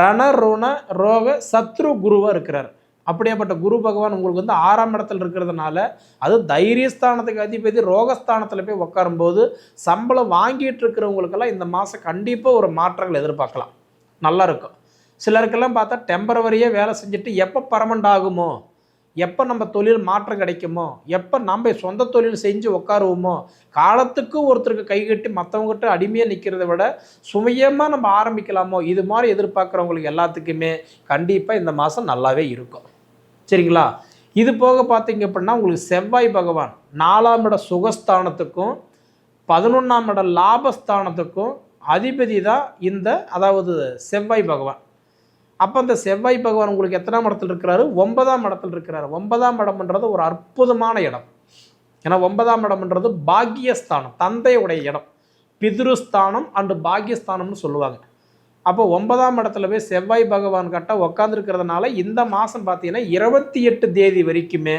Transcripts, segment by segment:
ரண ருண ரோக சத்ரு குருவாக இருக்கிறார். அப்படியாப்பட்ட குரு பகவான் உங்களுக்கு வந்து ஆறாம் இடத்துல இருக்கிறதுனால அது தைரியஸ்தானத்துக்கு அதிபதி ரோகஸ்தானத்தில் போய் உட்காரும்போது சம்பளம் வாங்கிட்டு இருக்கிறவங்களுக்கெல்லாம் இந்த மாதம் கண்டிப்பாக ஒரு மாற்றங்கள் எதிர்பார்க்கலாம். நல்லா இருக்கும். சிலருக்கெல்லாம் பார்த்தா டெம்பரவரியாக வேலை செஞ்சுட்டு எப்போ பர்மனண்ட் ஆகுமோ? எப்போ நம்ம தொழில் மாற்றம் கிடைக்குமோ எப்போ நம்ம சொந்த தொழில் செஞ்சு உட்காருவோமோ காலத்துக்கு ஒருத்தருக்கு கை கட்டி மற்றவங்ககிட்ட அடிமையாக நிற்கிறத விட சுயமாக நம்ம ஆரம்பிக்கலாமோ இது மாதிரி எதிர்பார்க்குறவங்களுக்கு எல்லாத்துக்குமே கண்டிப்பாக இந்த மாதம் நல்லாவே இருக்கும். சரிங்களா? இது போக பார்த்தீங்க அப்படின்னா உங்களுக்கு செவ்வாய் பகவான் நாலாம் இட சுகஸ்தானத்துக்கும் பதினொன்றாம் இட லாபஸ்தானத்துக்கும் அதிபதி தான் இந்த அதாவது செவ்வாய் பகவான். அப்போ அந்த செவ்வாய் பகவான் உங்களுக்கு எத்தனாம் இடத்துல இருக்கிறாரு? ஒன்பதாம் இடத்துல இருக்கிறாரு. ஒன்பதாம் இடம்ன்றது ஒரு அற்புதமான இடம். ஏன்னா ஒன்பதாம் இடம்ன்றது பாக்கியஸ்தானம் தந்தையுடைய இடம். பிதுருஸ்தானம் அண்டு பாக்கியஸ்தானம்னு சொல்லுவாங்க. அப்போ ஒன்பதாம் இடத்துல போய் செவ்வாய் பகவான் கட்ட உக்காந்துருக்கிறதுனால இந்த மாதம் பார்த்தீங்கன்னா இருபத்தி எட்டு தேதி வரைக்குமே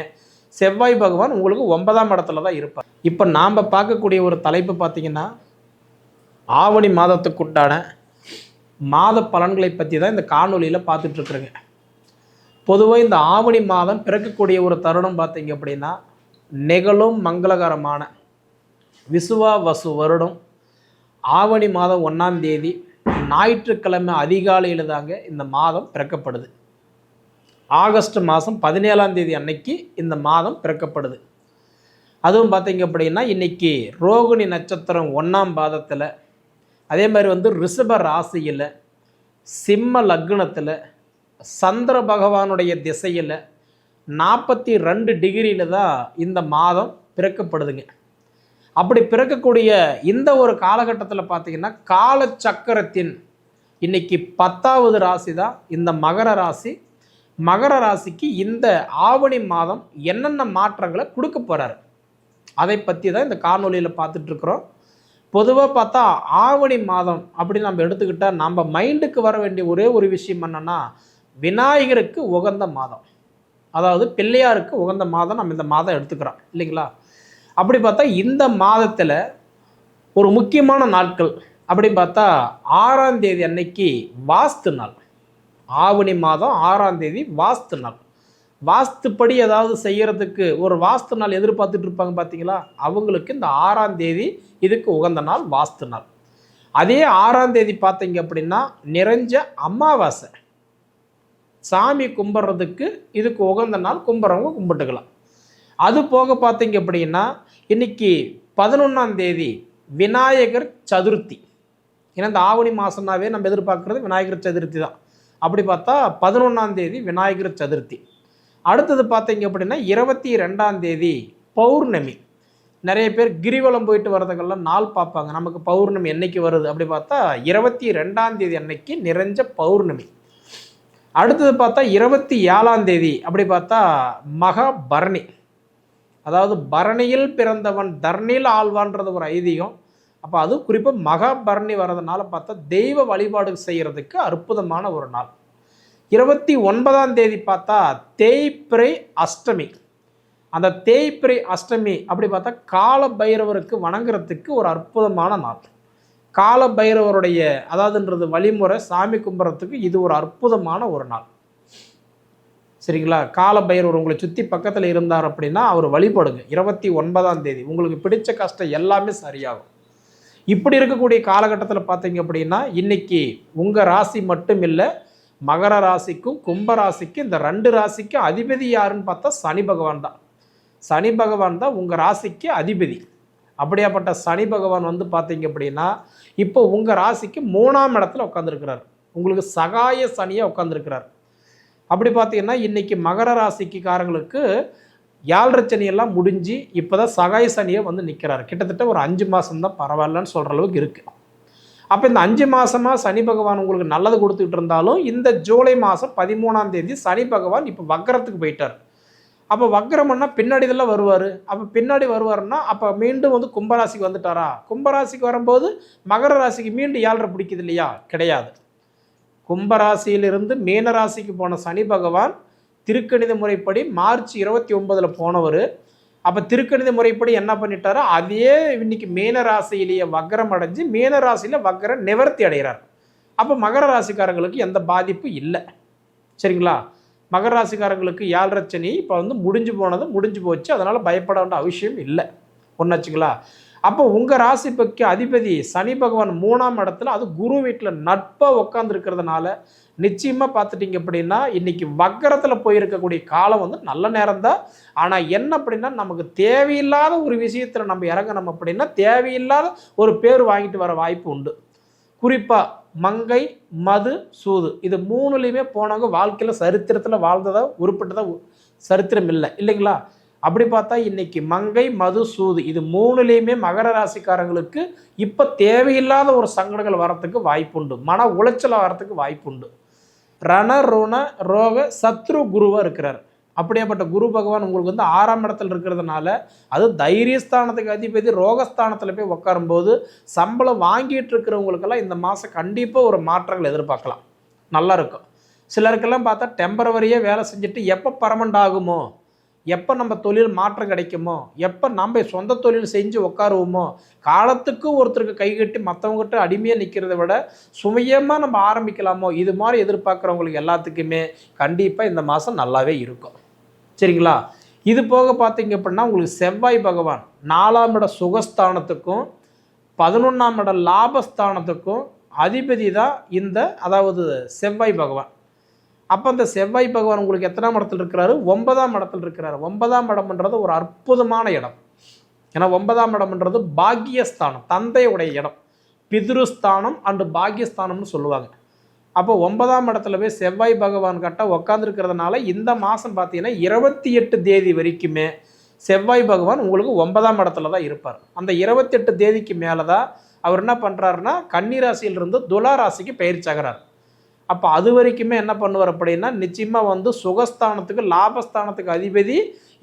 செவ்வாய் பகவான் உங்களுக்கு ஒன்பதாம் இடத்துல தான் இருப்பார். இப்போ நாம் பார்க்கக்கூடிய ஒரு தலைப்பு பார்த்தீங்கன்னா ஆவணி மாதத்துக்குண்டான மாத பலன்களை பற்றி தான் இந்த காணொலியில் பார்த்துட்ருக்குறேங்க. பொதுவாக இந்த ஆவணி மாதம் பிறக்கக்கூடிய ஒரு தருணம் பார்த்தீங்க அப்படின்னா நிகழும் மங்களகரமான விசுவா வசு வருடம். ஆவணி மாதம் ஒன்றாம் தேதி ஞாயிற்றுக்கிழமை அதிகாலையில் தாங்க இந்த மாதம் பிறக்கப்படுது. ஆகஸ்ட் மாதம் பதினேழாம் தேதி அன்னைக்கு இந்த மாதம் பிறக்கப்படுது. அதுவும் பார்த்தீங்க அப்படின்னா இன்னைக்கு ரோகிணி நட்சத்திரம் ஒன்றாம் பாதத்தில் அதே மாதிரி வந்து ரிஷப ராசியில் சிம்ம லக்னத்தில் சந்திர பகவானுடைய திசையில் நாற்பத்தி ரெண்டு டிகிரியில் தான் இந்த மாதம் பிறக்கப்படுதுங்க. அப்படி பிறக்கக்கூடிய இந்த ஒரு காலகட்டத்தில் பார்த்தீங்கன்னா கால சக்கரத்தின் இன்னைக்கு பத்தாவது ராசி தான் இந்த மகர ராசி. மகர ராசிக்கு இந்த ஆவணி மாதம் என்னென்ன மாற்றங்களை கொடுக்க போகிறாரு அதை பற்றி தான் இந்த காணொலியில் பார்த்துட்ருக்குறோம் பொதுவாக பார்த்தா ஆவணி மாதம் அப்படி நம்ம எடுத்துக்கிட்டால் நம்ம மைண்டுக்கு வர வேண்டிய ஒரே ஒரு விஷயம் என்னென்னா விநாயகருக்கு உகந்த மாதம். அதாவது பிள்ளையாருக்கு உகந்த மாதம் நம்ம இந்த மாதம் எடுத்துக்கிறோம் இல்லைங்களா? அப்படி பார்த்தா இந்த மாதத்தில் ஒரு முக்கியமான நாட்கள். அப்படின்னு பார்த்தா ஆறாம் தேதி அன்னைக்கு வாஸ்து நாள். ஆவணி மாதம் ஆறாம் தேதி வாஸ்து நாள். வாஸ்துப்படி ஏதாவது செய்கிறதுக்கு ஒரு வாஸ்து நாள் எதிர்பார்த்துட்டு இருப்பாங்க பார்த்தீங்களா அவங்களுக்கு இந்த ஆறாம் தேதி இதுக்கு உகந்த நாள் வாஸ்து நாள். அதே ஆறாம் தேதி பார்த்தீங்க அப்படின்னா நிறைஞ்ச அமாவாசை. சாமி கும்பிட்றதுக்கு இதுக்கு உகந்த நாள் கும்பிட்றவங்க கும்பிட்டுக்கலாம். அது போக பார்த்தீங்க அப்படின்னா இன்னைக்கு பதினொன்றாம் தேதி விநாயகர் சதுர்த்தி. ஏன்னா இந்த ஆவணி மாதம்னாவே நம்ம எதிர்பார்க்குறது விநாயகர் சதுர்த்தி தான். அப்படி பார்த்தா பதினொன்றாம் தேதி விநாயகர் சதுர்த்தி. அடுத்தது பார்த்தீங்க அப்படின்னா இருபத்தி ரெண்டாம் தேதி பௌர்ணமி. நிறைய பேர் கிரிவலம் போயிட்டு வர்றதுக்கெல்லாம் நாள் பார்ப்பாங்க. நமக்கு பௌர்ணமி என்னைக்கு வருது? அப்படி பார்த்தா இருபத்தி ரெண்டாம் தேதி அன்னைக்கு நிறைஞ்ச பௌர்ணமி. அடுத்தது பார்த்தா இருபத்தி ஏழாம் தேதி. அப்படி பார்த்தா மகா பரணி அதாவது பரணியில் பிறந்தவன் தர்ணியில் ஆழ்வான்றது ஒரு ஐதீகம். அப்போ அது குறிப்பாக மகாபரணி வர்றதுனால பார்த்தா தெய்வ வழிபாடு செய்கிறதுக்கு அற்புதமான ஒரு நாள். இருபத்தி ஒன்பதாம் தேதி பார்த்தா தேய்பிரை அஷ்டமி. அந்த தேய்பிரை அஷ்டமி அப்படி பார்த்தா கால பைரவருக்கு வணங்குறதுக்கு ஒரு அற்புதமான நாள். கால பைரவருடைய அதாவதுன்றது வழிமுறை சாமி கும்பிட்றதுக்கு இது ஒரு அற்புதமான ஒரு நாள். சரிங்களா? கால பைரவர் உங்களை சுற்றி பக்கத்தில் இருந்தார் அப்படின்னா அவர் வழிபடுங்க. இருபத்தி ஒன்பதாம் தேதி. உங்களுக்கு பிடிச்ச கஷ்டம் எல்லாமே சரியாகும். இப்படி இருக்கக்கூடிய காலகட்டத்தில் பார்த்தீங்க அப்படின்னா இன்னைக்கு உங்கள் ராசி மட்டும் இல்லை மகர ராசிக்கும் கும்ப ராசிக்கும் இந்த ரெண்டு ராசிக்கும் அதிபதி யாருன்னு பார்த்தா சனி பகவான் தான். சனி பகவான் தான் உங்கள் ராசிக்கு அதிபதி. அப்படியாப்பட்ட சனி பகவான் வந்து பார்த்தீங்க அப்படின்னா இப்போ உங்கள் ராசிக்கு மூணாம் இடத்துல உட்காந்துருக்கிறார் உங்களுக்கு சகாய சனியாக உட்காந்துருக்கிறார் அப்படி பார்த்தீங்கன்னா இன்றைக்கி மகர ராசிக்கு காரங்களுக்கு ஏழரை சனியெல்லாம் முடிஞ்சு இப்போ தான் சகாய சனியை வந்து நிற்கிறார் கிட்டத்தட்ட ஒரு அஞ்சு மாதம் தான் பரவாயில்லன்னு சொல்கிற அளவுக்கு இருக்குது அப்போ இந்த அஞ்சு மாதமாக சனி பகவான் உங்களுக்கு நல்லது கொடுத்துக்கிட்டு இருந்தாலும் இந்த ஜூலை மாதம் பதிமூணாம் தேதி சனி பகவான் இப்போ வக்கரத்துக்கு போயிட்டார். அப்போ வக்கரம்னா பின்னாடி இதெல்லாம் வருவார். அப்போ பின்னாடி வருவாருன்னா அப்போ மீண்டும் வந்து கும்பராசிக்கு வந்துட்டாரா? கும்பராசிக்கு வரும்போது மகர ராசிக்கு மீண்டும் ஏழரை பிடிக்குது இல்லையா? கிடையாது. கும்பராசியிலிருந்து மீனராசிக்கு போன சனி பகவான் திருக்கணித முறைப்படி மார்ச் இருபத்தி ஒன்பதில் போனவர். அப்போ திருக்கணித முறைப்படி என்ன பண்ணிட்டாரோ அதே இன்னைக்கு மீனராசியிலேயே வக்கரம் அடைஞ்சு மீனராசியில் வக்கர நிவர்த்தி அடைகிறார். அப்போ மகர ராசிக்காரங்களுக்கு எந்த பாதிப்பு இல்லை. சரிங்களா? மகர ராசிக்காரங்களுக்கு ஏழரை சனி இப்போ வந்து முடிஞ்சு போனது முடிஞ்சு போச்சு. அதனால் பயப்பட வேண்டிய அவசியம் இல்லை. ஒன்றாச்சுங்களா அப்போ உங்கள் ராசிப்பைக்கு அதிபதி சனி பகவான் மூணாம் இடத்துல அது குரு வீட்டில் நட்பாக உட்காந்துருக்கிறதுனால நிச்சயமாக பார்த்துட்டிங்க அப்படின்னா இன்னைக்கு வக்கரத்தில் போயிருக்கக்கூடிய காலம் வந்து நல்ல நேரம் தான் ஆனால் என்ன அப்படின்னா நமக்கு தேவையில்லாத ஒரு விஷயத்தில் நம்ம இறங்கணும் அப்படின்னா தேவையில்லாத ஒரு பேர் வாங்கிட்டு வர வாய்ப்பு உண்டு. குறிப்பாக மங்கை மது சூது இது மூணுலேயுமே போனவங்க வாழ்க்கையில் சரித்திரத்தில் வாழ்ந்ததாக உருப்பட்டதாக சரித்திரம் இல்லை. இல்லைங்களா? அப்படி பார்த்தா இன்னைக்கு மங்கை மது சூது இது மூணுலேயுமே மகர ராசிக்காரங்களுக்கு இப்போ தேவையில்லாத ஒரு சங்கடங்கள் வரத்துக்கு வாய்ப்புண்டு. மன உளைச்சல் வரத்துக்கு வாய்ப்புண்டு. ரண ருண ரோக சத்ரு குருவாக இருக்கிறார். அப்படியேப்பட்ட குரு பகவான் உங்களுக்கு வந்து ஆறாம் இடத்துல இருக்கிறதுனால அது தைரியஸ்தானத்துக்கு அதிபதி ரோகஸ்தானத்தில் போய் உட்காரும்போது சம்பளம் வாங்கிட்டு இருக்கிறவங்களுக்கெல்லாம் இந்த மாதம் கண்டிப்பாக ஒரு மாற்றங்கள் எதிர்பார்க்கலாம். நல்லா இருக்கும். சிலருக்கெல்லாம் பார்த்தா டெம்பரவரியாக வேலை செஞ்சுட்டு எப்போ பர்மனண்ட் ஆகுமோ? எப்போ நம்ம தொழில் மாற்றம் கிடைக்குமோ எப்போ நம்ம சொந்த தொழில் செஞ்சு உட்காருவோமோ காலத்துக்கு ஒருத்தருக்கு கை கட்டி மற்றவங்ககிட்ட அடிமையாக நிற்கிறத விட சுமையமாக நம்ம ஆரம்பிக்கலாமோ இது மாதிரி எதிர்பார்க்குறவங்களுக்கு எல்லாத்துக்குமே கண்டிப்பாக இந்த மாதம் நல்லாவே இருக்கும். சரிங்களா? இது போக பார்த்தீங்க அப்படின்னா உங்களுக்கு செவ்வாய் பகவான் நாலாம் இட சுகஸ்தானத்துக்கும் பதினொன்றாம் இட லாபஸ்தானத்துக்கும் அதிபதி தான் இந்த அதாவது செவ்வாய் பகவான். அப்போ அந்த செவ்வாய் பகவான் உங்களுக்கு எத்தனாம் இடத்துல இருக்கிறாரு? ஒன்பதாம் இடத்துல இருக்கிறாரு. ஒன்பதாம் இடம்ன்றது ஒரு அற்புதமான இடம். ஏன்னா ஒன்பதாம் இடம்ன்றது பாக்கியஸ்தானம் தந்தையுடைய இடம். பிதுருஸ்தானம் அண்டு பாக்கியஸ்தானம்னு சொல்லுவாங்க. அப்போ ஒன்பதாம் இடத்துல போய் செவ்வாய் பகவான் கட்ட உக்காந்துருக்கிறதுனால இந்த மாதம் பார்த்தீங்கன்னா இருபத்தி எட்டு தேதி வரைக்குமே செவ்வாய் பகவான் உங்களுக்கு ஒன்பதாம் இடத்துல தான் இருப்பார். அந்த இருபத்தெட்டு தேதிக்கு மேலே தான் அவர் என்ன பண்ணுறாருன்னா கன்னிராசியிலிருந்து துலா ராசிக்கு பயிற்சியாகிறார் அப்போ அது வரைக்குமே என்ன பண்ணுவார் அப்படின்னா நிச்சயமாக வந்து சுகஸ்தானத்துக்கு லாபஸ்தானத்துக்கு அதிபதி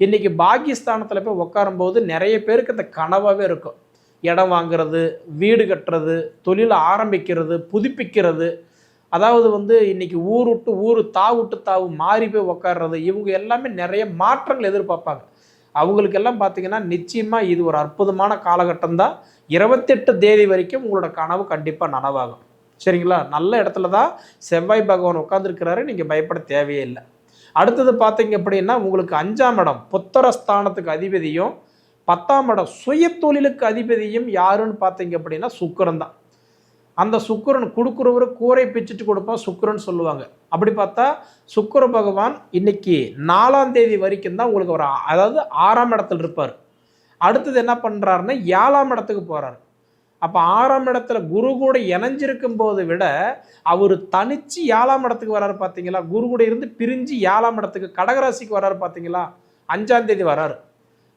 இன்றைக்கி பாக்கியஸ்தானத்தில் போய் உட்காரும்போது நிறைய பேருக்கு இந்த கனவாகவே இருக்கும். இடம் வாங்குறது வீடு கட்டுறது தொழில் ஆரம்பிக்கிறது புதுப்பிக்கிறது. அதாவது வந்து இன்னைக்கு ஊர் விட்டு ஊர் தாவு விட்டு தாவு மாறி போய் உட்கார்றது இவங்க எல்லாமே நிறைய மாற்றங்கள் எதிர்பார்ப்பாங்க. அவங்களுக்கெல்லாம் பார்த்தீங்கன்னா நிச்சயமாக இது ஒரு அற்புதமான காலகட்டம் தான் இருபத்தெட்டு தேதி வரைக்கும் உங்களோட கனவு கண்டிப்பாக நனவாகும். சரிங்களா? நல்ல இடத்துல தான் செவ்வாய் பகவான் உட்காந்துருக்கிறாரு நீங்கள் பயப்பட தேவையே இல்லை. அடுத்தது பார்த்தீங்க அப்படின்னா உங்களுக்கு அஞ்சாம் இடம் புத்தரஸ்தானத்துக்கு அதிபதியும் பத்தாம் இடம் சுய தொழிலுக்கு அதிபதியும் யாருன்னு பார்த்தீங்க அப்படின்னா சுக்கரன் தான். அந்த சுக்கரன் கொடுக்குறவர் கூரை பிச்சுட்டு கொடுப்பான் சுக்கரன் சொல்லுவாங்க. அப்படி பார்த்தா சுக்கர பகவான் இன்னைக்கு நாலாம் தேதி வரைக்கும் தான் உங்களுக்கு ஒரு அதாவது ஆறாம் இடத்துல இருப்பார். அடுத்தது என்ன பண்ணுறாருன்னா ஏழாம் இடத்துக்கு போகிறார் அப்போ ஆறாம் இடத்துல குரு கூட இணைஞ்சிருக்கும் போது விட அவர் தனிச்சு ஏழாம் இடத்துக்கு வராரு பார்த்தீங்களா குரு கூட இருந்து பிரிஞ்சு ஏழாம் இடத்துக்கு கடகராசிக்கு வராரு பார்த்தீங்களா அஞ்சாம் தேதி வராரு.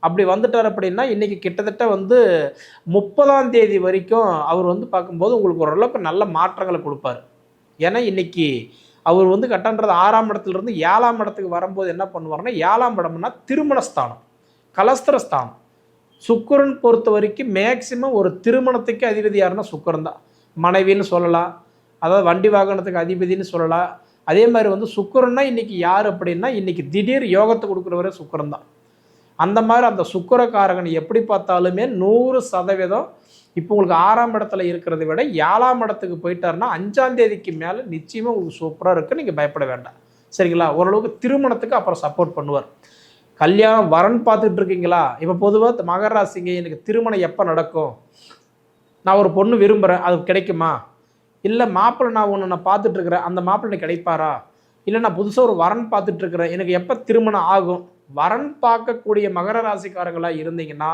அப்படி வந்துட்டார் அப்படின்னா இன்றைக்கி கிட்டத்தட்ட வந்து முப்பதாம் தேதி வரைக்கும் அவர் வந்து பார்க்கும்போது உங்களுக்கு ஓரளவுக்கு நல்ல மாற்றங்களை கொடுப்பாரு. ஏன்னா இன்னைக்கு அவர் வந்து கட்டன்றது ஆறாம் இடத்துலேருந்து ஏழாம் இடத்துக்கு வரும்போது என்ன பண்ணுவார்னா ஏழாம் இடம்னா திருமணஸ்தானம் கலஸ்திரஸ்தானம். சுக்கரன் பொறுத்த வரைக்கும் மேக்சிமம் ஒரு திருமணத்துக்கு அதிபதி யாருன்னா சுக்கரன் தான். மனைவின்னு சொல்லலாம். அதாவது வண்டி வாகனத்துக்கு அதிபதினு சொல்லலாம். அதே மாதிரி வந்து சுக்கரன்னா இன்னைக்கு யார் அப்படின்னா இன்றைக்கி திடீர் யோகத்தை கொடுக்குறவரே சுக்கரன் தான். அந்த மாதிரி அந்த சுக்கரக்காரகன் எப்படி பார்த்தாலுமே நூறு சதவீதம் இப்போ உங்களுக்கு ஆறாம் இடத்துல இருக்கிறத விட ஏழாம் இடத்துக்கு போயிட்டாருன்னா அஞ்சாம் தேதிக்கு மேலே நிச்சயமாக உங்களுக்கு சூப்பராக இருக்குது நீங்கள் பயப்பட வேண்டாம். சரிங்களா? ஓரளவுக்கு திருமணத்துக்கு அப்புறம் சப்போர்ட் பண்ணுவார். கல்யாணம் வரன் பார்த்துட்டு இருக்கீங்களா இப்போ பொதுவாக மகர ராசிங்க எனக்கு திருமணம் எப்போ நடக்கும்? நான் ஒரு பொண்ணு விரும்புகிறேன் அது கிடைக்குமா? இல்லை மாப்பிள்ளை நான் ஒன்று நான் பார்த்துட்ருக்குறேன் அந்த மாப்பிள்ளை கிடைப்பாரா? இல்லை நான் புதுசாக ஒரு வரன் பார்த்துட்ருக்குறேன் எனக்கு எப்போ திருமணம் ஆகும்? வரன் பார்க்கக்கூடிய மகர ராசிக்காரங்களாக இருந்தீங்கன்னா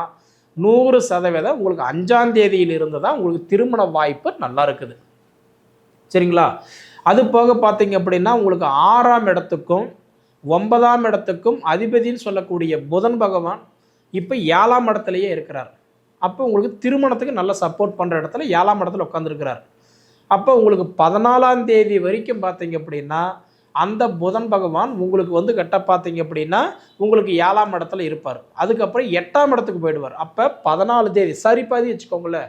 நூறு சதவீதம் உங்களுக்கு அஞ்சாம் தேதியில் இருந்து தான் உங்களுக்கு திருமண வாய்ப்பு நல்லா இருக்குது. சரிங்களா? அது போக பார்த்தீங்க அப்படின்னா உங்களுக்கு ஆறாம் இடத்துக்கும் ஒன்பதாம் இடத்துக்கும் அதிபதின்னு சொல்லக்கூடிய புதன் பகவான் இப்போ ஏழாம் இடத்துலையே இருக்கிறார். அப்போ உங்களுக்கு திருமணத்துக்கு நல்ல சப்போர்ட் பண்ணுற இடத்துல ஏழாம் இடத்துல உட்காந்துருக்கிறார் அப்போ உங்களுக்கு பதினாலாம் தேதி வரைக்கும் பார்த்தீங்க அப்படின்னா அந்த புதன் பகவான் உங்களுக்கு வந்து கட்ட பார்த்தீங்க அப்படின்னா உங்களுக்கு ஏழாம் இடத்துல இருப்பார். அதுக்கப்புறம் எட்டாம் இடத்துக்கு போயிடுவார். அப்போ பதினாலு தேதி சரி பாதி வச்சுக்கோங்களேன்.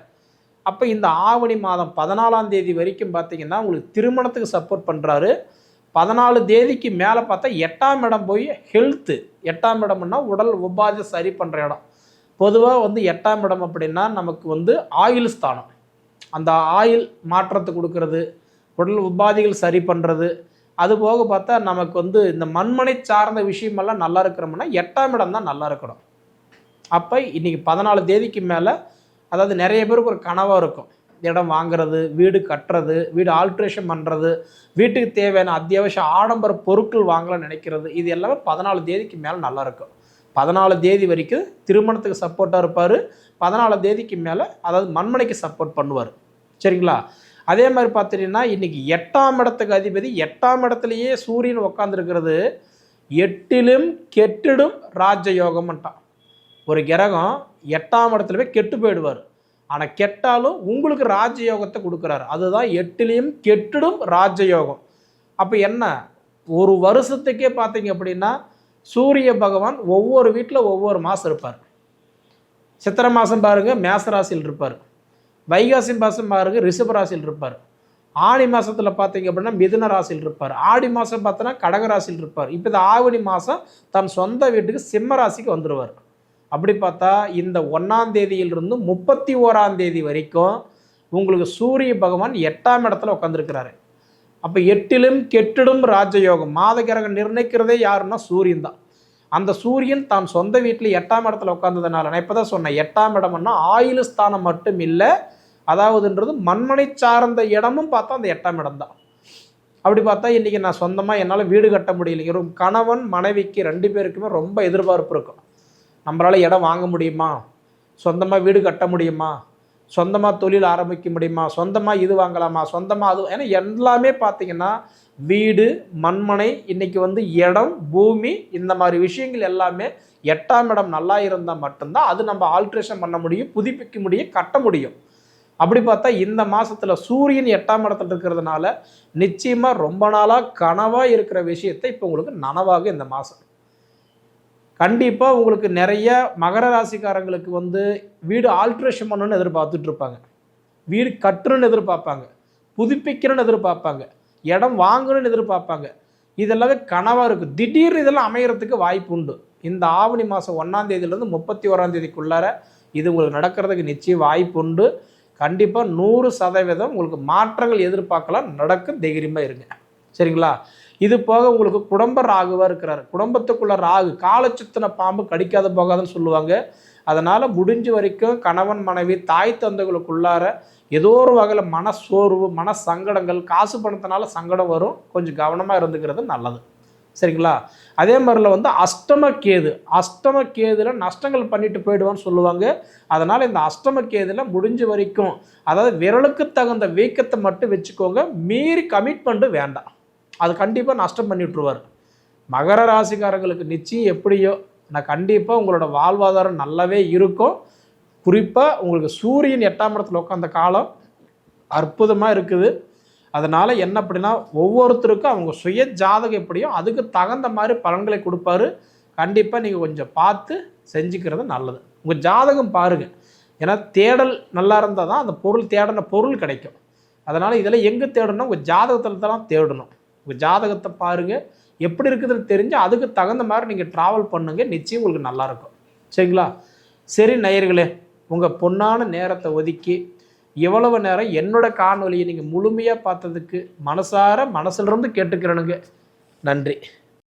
அப்போ இந்த ஆவணி மாதம் பதினாலாம் தேதி வரைக்கும் பார்த்தீங்கன்னா உங்களுக்கு திருமணத்துக்கு சப்போர்ட் பண்ணுறாரு பதினாலு தேதிக்கு மேலே பார்த்தா எட்டாம் இடம் போய் ஹெல்த்து எட்டாம் இடம்னா உடல் உபாதை சரி பண்ணுற இடம். பொதுவாக வந்து எட்டாம் இடம் அப்படின்னா நமக்கு வந்து ஆயில் ஸ்தானம். அந்த ஆயில் மாற்றத்தை கொடுக்கறது உடல் உபாதைகள் சரி பண்ணுறது அது போக பார்த்தா நமக்கு வந்து இந்த மண்மனை சார்ந்த விஷயமெல்லாம் நல்லா இருக்கிறோம்னா எட்டாம் இடம் தான் நல்லா இருக்கணும். அப்போ இன்றைக்கி பதினாலு தேதிக்கு மேலே அதாவது நிறைய பேருக்கு ஒரு கனவாக இருக்கும். இடம் வாங்குறது வீடு கட்டுறது வீடு ஆல்ட்ரேஷன் பண்ணுறது வீட்டுக்கு தேவையான அத்தியாவசிய ஆடம்பர பொருட்கள் வாங்கலாம் நினைக்கிறது இது எல்லாமே பதினாலு தேதிக்கு மேலே நல்லா இருக்கும். பதினாலு தேதி வரைக்கும் திருமணத்துக்கு சப்போர்ட்டாக இருப்பார். பதினாலு தேதிக்கு மேலே அதாவது மண்மனைக்கு சப்போர்ட் பண்ணுவார். சரிங்களா? அதே மாதிரி பார்த்தீங்கன்னா இன்றைக்கி எட்டாம் இடத்துக்கு அதிபதி எட்டாம் இடத்துலையே சூரியன் உட்காந்துருக்கிறது எட்டிலும் கெட்டிடும் ராஜயோகம்ன்ட்டான். ஒரு கிரகம் எட்டாம் இடத்துல போய் கெட்டு போயிடுவார். ஆனால் கெட்டாலும் உங்களுக்கு ராஜயோகத்தை கொடுக்குறாரு. அதுதான் எட்டுலேயும் கெட்டிடும் ராஜயோகம். அப்போ என்ன? ஒரு வருஷத்துக்கே பார்த்தீங்க அப்படின்னா சூரிய பகவான் ஒவ்வொரு வீட்டில் ஒவ்வொரு மாதம் இருப்பார். சித்திரை மாதம் பாருங்க மேச ராசியில் இருப்பார். வைகாசி மாதம் பாருங்கள் ரிஷபராசியில் இருப்பார். ஆடி மாதத்தில் பார்த்தீங்க அப்படின்னா மிதுன ராசியில் இருப்பார். ஆடி மாதம் பார்த்தோன்னா கடகராசியில் இருப்பார். இப்போ இந்த ஆவணி மாதம் தன் சொந்த வீட்டுக்கு சிம்ம ராசிக்கு வந்துடுவார் அப்படி பார்த்தா இந்த ஒன்றாம் தேதியிலிருந்து முப்பத்தி ஓராம் தேதி வரைக்கும் உங்களுக்கு சூரிய பகவான் எட்டாம் இடத்துல உட்காந்துருக்கிறாரு அப்போ எட்டிலும் கெட்டிடும் ராஜயோகம். மாத கிரகம் நிர்ணயிக்கிறதே யாருன்னா சூரியன் தான். அந்த சூரியன் தான் சொந்த வீட்டில் எட்டாம் இடத்துல உட்காந்ததுனால நான் இப்போ தான் சொன்னேன் எட்டாம் இடம்னா ஆயுள் ஸ்தானம் மட்டும் இல்லை அதாவதுன்றது மண்மனை சார்ந்த இடமும் பார்த்தா அந்த எட்டாம் இடம் தான். அப்படி பார்த்தா இன்றைக்கி நான் சொந்தமாக என்னால் வீடு கட்ட முடியல கணவன் மனைவிக்கு ரெண்டு பேருக்குமே ரொம்ப எதிர்பார்ப்பு இருக்கும். நம்மளால் இடம் வாங்க முடியுமா? சொந்தமாக வீடு கட்ட முடியுமா? சொந்தமாக தொழில் ஆரம்பிக்க முடியுமா? சொந்தமாக இது வாங்கலாமா? சொந்தமாக அது ஏன்னா எல்லாமே பார்த்தீங்கன்னா வீடு மண்மனை இன்றைக்கி வந்து இடம் பூமி இந்த மாதிரி விஷயங்கள் எல்லாமே எட்டாம் இடம் நல்லா இருந்தால் மட்டும்தான் அது நம்ம ஆல்ட்ரேஷன் பண்ண முடியும் புதுப்பிக்க முடியும் கட்ட முடியும். அப்படி பார்த்தா இந்த மாதத்தில் சூரியன் எட்டாம் இடத்துல இருக்கிறதுனால நிச்சயமாக ரொம்ப நாளாக கனவாக இருக்கிற விஷயத்தை இப்போ உங்களுக்கு நனவாக இந்த மாதம் கண்டிப்பாக உங்களுக்கு நிறைய மகர ராசிக்காரங்களுக்கு வந்து வீடு ஆல்ட்ரேஷன் பண்ணணும்னு எதிர்பார்த்துட்டு இருப்பாங்க. வீடு கட்டுறன்னு எதிர்பார்ப்பாங்க. புதுப்பிக்கணும்னு எதிர்பார்ப்பாங்க. இடம் வாங்கணும்னு எதிர்பார்ப்பாங்க. இதெல்லாமே கனவாக இருக்கும். திடீர்னு இதெல்லாம் அமையறதுக்கு வாய்ப்பு உண்டு. இந்த ஆவணி மாதம் ஒன்றாம் தேதியிலேருந்து முப்பத்தி ஓராம் தேதிக்குள்ளார இது உங்களுக்கு நடக்கிறதுக்கு நிச்சயம் வாய்ப்பு உண்டு. கண்டிப்பாக நூறு சதவீதம் உங்களுக்கு மாற்றங்கள் எதிர்பார்க்கலாம். நடக்கும் தைரியமாக இருங்க. சரிங்களா? இது போக உங்களுக்கு குடும்ப ராகுவாக இருக்கிறார். குடும்பத்துக்குள்ள ராகு காலச்சித்தனை பாம்பு கடிக்காத போகாதுன்னு சொல்லுவாங்க. அதனால் முடிஞ்ச வரைக்கும் கணவன் மனைவி தாய் தந்தைகளுக்குள்ளார ஏதோ ஒரு வகையில் மன சோர்வு மன சங்கடங்கள் காசு பணத்தினால சங்கடம் வரும். கொஞ்சம் கவனமாக இருந்துக்கிறது நல்லது. சரிங்களா? அதே மாதிரில வந்து அஷ்டம கேது. அஷ்டம கேதுல நஷ்டங்கள் பண்ணிட்டு போயிடுவான்னு சொல்லுவாங்க. அதனால் இந்த அஷ்டம கேதுல முடிஞ்ச வரைக்கும் அதாவது விரலுக்கு தகுந்த வீக்கத்தை மட்டும் வச்சுக்கோங்க. மீறி கமிட்மெண்ட்டு வேண்டாம். அது கண்டிப்பாக நஷ்டம் பண்ணிவிட்ருவார் மகர ராசிக்காரங்களுக்கு நிச்சயம் எப்படியோ நான் கண்டிப்பாக உங்களோட வாழ்வாதாரம் நல்லாவே இருக்கும். குறிப்பாக உங்களுக்கு சூரியன் எட்டாம் இடத்துல உட்காந்த காலம் அற்புதமாக இருக்குது. அதனால் என்ன அப்படின்னா ஒவ்வொருத்தருக்கும் அவங்க சுய ஜாதகம் எப்படியோ அதுக்கு தகுந்த மாதிரி பலன்களை கொடுப்பாரு. கண்டிப்பாக நீங்கள் கொஞ்சம் பார்த்து செஞ்சுக்கிறது நல்லது. உங்கள் ஜாதகம் பாருங்கள் ஏன்னா தேடல் நல்லா இருந்தால் தான் அந்த பொருள் தேடின பொருள் கிடைக்கும். அதனால் இதில் எங்கே தேடணும் உங்கள் ஜாதகத்தில் தான் தேடணும். உங்கள் ஜாதகத்தை பாருங்கள் எப்படி இருக்குதுன்னு தெரிஞ்சு அதுக்கு தகுந்த மாதிரி நீங்கள் ட்ராவல் பண்ணுங்க. நிச்சயம் உங்களுக்கு நல்லாயிருக்கும் சரிங்களா? சரி நேயர்களே உங்கள் பொன்னான நேரத்தை ஒதுக்கி இவ்வளவு நேரம் என்னோட காணொலியை நீங்கள் முழுமையாக பார்த்ததுக்கு மனசார மனசிலிருந்து கேட்டுக்கிறனுங்க. நன்றி.